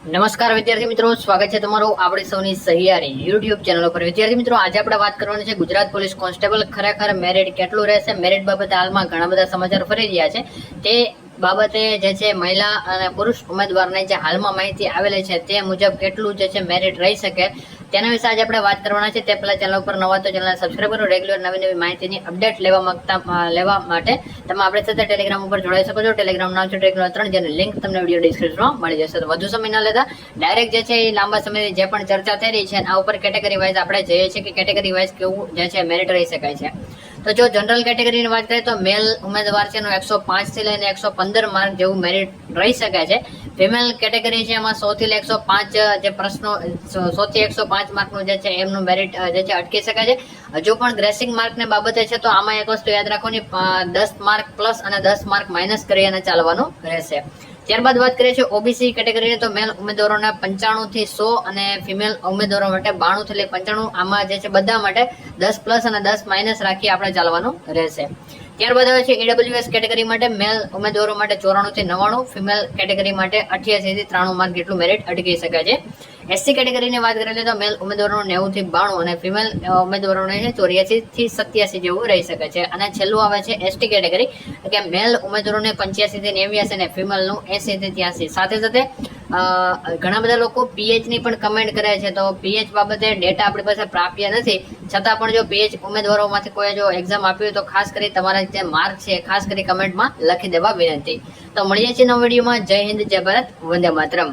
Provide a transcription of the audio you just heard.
નમસ્કાર વિદ્યાર્થી મિત્રો, સ્વાગત છે તમારું આપણી સૌની સહિયારી યુટ્યુબ ચેનલ ઉપર. વિદ્યાર્થી મિત્રો, આજે આપણે વાત કરવાની છે ગુજરાત પોલીસ કોન્સ્ટેબલ ખરેખર મેરિટ કેટલું રહેશે? મેરિટ બાબતે હાલમાં ઘણા બધા સમાચાર ફરી રહ્યા છે. તે બાબતે જે છે મહિલા અને પુરુષ ઉમેદવારને જે હાલમાં માહિતી આવેલી છે તે મુજબ કેટલું જે છે મેરિટ રહી શકે. તેના વિશે આજે આપણે વાત કરવાના છે તે પહેલા ચેનલ ઉપર નવા તો ચેનલ સબસ્ક્રાઈબ કરો. રેગ્યુલર નવી નવી માહિતીની અપડેટ લેવા માંગતા લેવા માટે તમે આપણે સાથે ટેલિગ્રામ ઉપર જોડાઈ શકો છો. ટેલિગ્રામ નામ છે ટેલિગ્રામ ત્રણ, જેની લિંક તમને વીડિયો ડિસ્ક્રિપ્શનમાં મળી જશે. વધુ સમય ન લેતા ડાયરેક્ટ જે છે એ લાંબા સમયથી જે પણ ચર્ચા થઈ રહી છે આ ઉપર કેટેગરી વાઇઝ આપણે જઈએ છીએ કે કેટેગરી વાઇઝ કેવું જે છે મેરિટ રહી શકાય છે. તો જો જનરલ કેટેગરીની વાત કરીએ તો મેલ ઉમેદવાર છે એનો એકસો પાંચથી લઈને એકસો પંદર માર્ક જેવું મેરિટ રહી શકે છે. ફિમેલ કેટેગરી છે એમાં સોથી એકસો પાંચ જે પ્રશ્નો સોથી એકસો પાંચ માર્કનું જે છે એમનું મેરિટ જે છે અટકી શકે છે. હજુ પણ ગ્રેસિંગ માર્કને બાબતે છે તો આમાં એક વસ્તુ યાદ રાખવાની દસ માર્ક પ્લસ અને દસ માર્ક માઇનસ કરી અને ચાલવાનું રહેશે. ત્યારબાદ વાત કરીએ છીએ ઓબીસી કેટેગરીની, તો મેલ ઉમેદવારોને પંચાણું થી સો અને ફિમેલ ઉમેદવારો માટે બાણું થી લઈ પંચાણું. આમાં જે છે બધા માટે દસ પ્લસ અને દસ માઇનસ રાખી આપણે ચાલવાનું રહેશે. ત્યારબાદ આવે છે ઈડબ્લ્યુએસ કેટેગરી માટે મેલ ઉમેદવારો માટે ચોરાણું થી નવ્વાણું ફિમેલ કેટેગરી માટે અઠ્યાસી થી ત્રાણું માર્ક જેટલું મેરિટ અટકી શકે છે. એસસી કેટેગરીની વાત કરીએ તો મેલ ઉમેદવારોનું નેવું થી બાણું અને ફિમેલ ઉમેદવારોને છે ચોર્યાસી થી સત્યાસી જેવું રહી શકે છે. અને છેલ્લું આવે છે એસટી કેટેગરી. કે મેલ ઉમેદવારોને પંચ્યાસી થી નેવ્યાસી અને ફિમેલનું એસી થી ત્યાસી. સાથે સાથે ઘણા બધા લોકો પીએચની પણ કમેન્ટ કરે છે. તો પીએચ બાબતે ડેટા આપણી પાસે પ્રાપ્ય નથી. છતાં પણ જો પીએચ ઉમેદવારોમાંથી કોઈ જો એક્ઝામ આપી હોય તો ખાસ કરી તમારા જે માર્ક છે, ખાસ કરી કમેન્ટમાં લખી દેવા વિનંતી. તો મળીએ છીએ નવા વિડીયોમાં જય હિન્દ, જય ભારત. વંદે માતરમ.